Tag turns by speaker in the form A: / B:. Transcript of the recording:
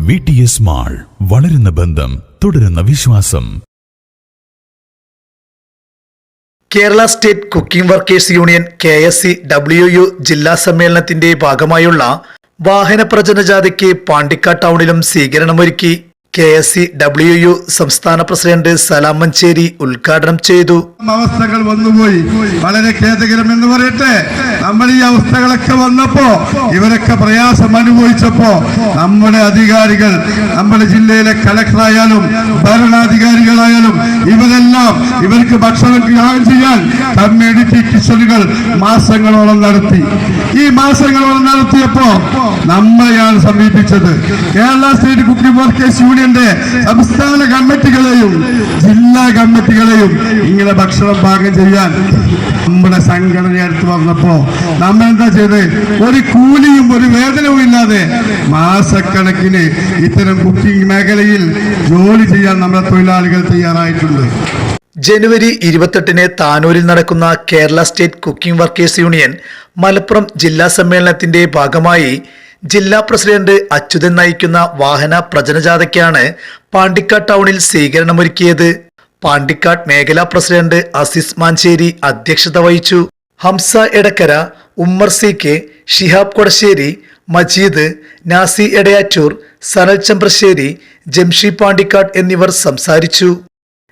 A: V T S mall വളരുന്ന ബന്ധം തുടരുന്ന വിശ്വാസം.
B: Kerala state cooking workers union K S C W U ജില്ലാ സമ്മേളനത്തിന്റെ ഭാഗമായുള്ള വാഹന പ്രചരണ ജാഥയ്ക്ക് പാണ്ടിക്കാട് ടൗണിലും സ്വീകരണമൊരുക്കി. K S C W U സംസ്ഥാന പ്രസിഡന്റ് സലാം മഞ്ചേരി ഉദ്ഘാടനം ചെയ്തു.
C: അവസ്ഥകൾ വന്നുപോയി. വളരെ ഖേദകരം എന്ന് പറയട്ടെ. നമ്മൾ ഈ അവസ്ഥകളൊക്കെ വന്നപ്പോ ഇവരൊക്കെ പ്രയാസം അനുഭവിച്ചപ്പോ നമ്മുടെ അധികാരികൾ നമ്മുടെ ജില്ലയിലെ കളക്ടറായാലും ഭരണാധികാരികളായാലും ഇവരെല്ലാം ഇവർക്ക് ഭക്ഷണം ത്യാഗം ചെയ്യാൻ കമ്മ്യൂണിറ്റി കിച്ചണുകൾ മാസങ്ങളോളം നടത്തി. ഈ മാസങ്ങളോളം നടത്തിയപ്പോ നമ്മളെയാണ് സമീപിച്ചത്. കേരള സ്റ്റേറ്റ് കുക്കിംഗ് വർക്കേഴ്സ് യൂണിയന്റെ സംസ്ഥാന കമ്മിറ്റികളെയും ജില്ലാ കമ്മിറ്റികളെയും ഇങ്ങനെ ഭക്ഷണം പാകം ചെയ്യാൻ നമ്മുടെ സംഘടന അടുത്ത് വന്നപ്പോ നമ്മൾ എന്താ ചെയ്ത്? ഒരു കൂലിയും ഒരു വേതനവും ഇല്ലാതെ മാസക്കണക്കിന് ഇത്തരം കുക്കിംഗ് മേഖലയിൽ ജോലി ചെയ്യാൻ നമ്മുടെ തൊഴിലാളികൾ തയ്യാറായിട്ടുണ്ട്.
B: ജനുവരി ഇരുപത്തെട്ടിന് താനൂരിൽ നടക്കുന്ന Kerala state cooking workers union Malappuram ജില്ലാ സമ്മേളനത്തിന്റെ ഭാഗമായി ജില്ലാ പ്രസിഡന്റ് അച്യുതൻ നയിക്കുന്ന വാഹന പ്രചനജാഥയ്ക്കാണ് പാണ്ടിക്കാട് ടൗണിൽ സ്വീകരണമൊരുക്കിയത്. പാണ്ടിക്കാട് മേഖലാ പ്രസിഡന്റ് അസിസ് മാഞ്ചേരി അധ്യക്ഷത വഹിച്ചു. ഹംസ എടക്കര ഉമ്മർ സി കെ ഷിഹാബ് കൊടശ്ശേരി മജീദ് നാസി എടയാറ്റൂർ സനൽ ചമ്പ്രശ്ശേരി ജംഷി പാണ്ടിക്കാട് എന്നിവർ സംസാരിച്ചു.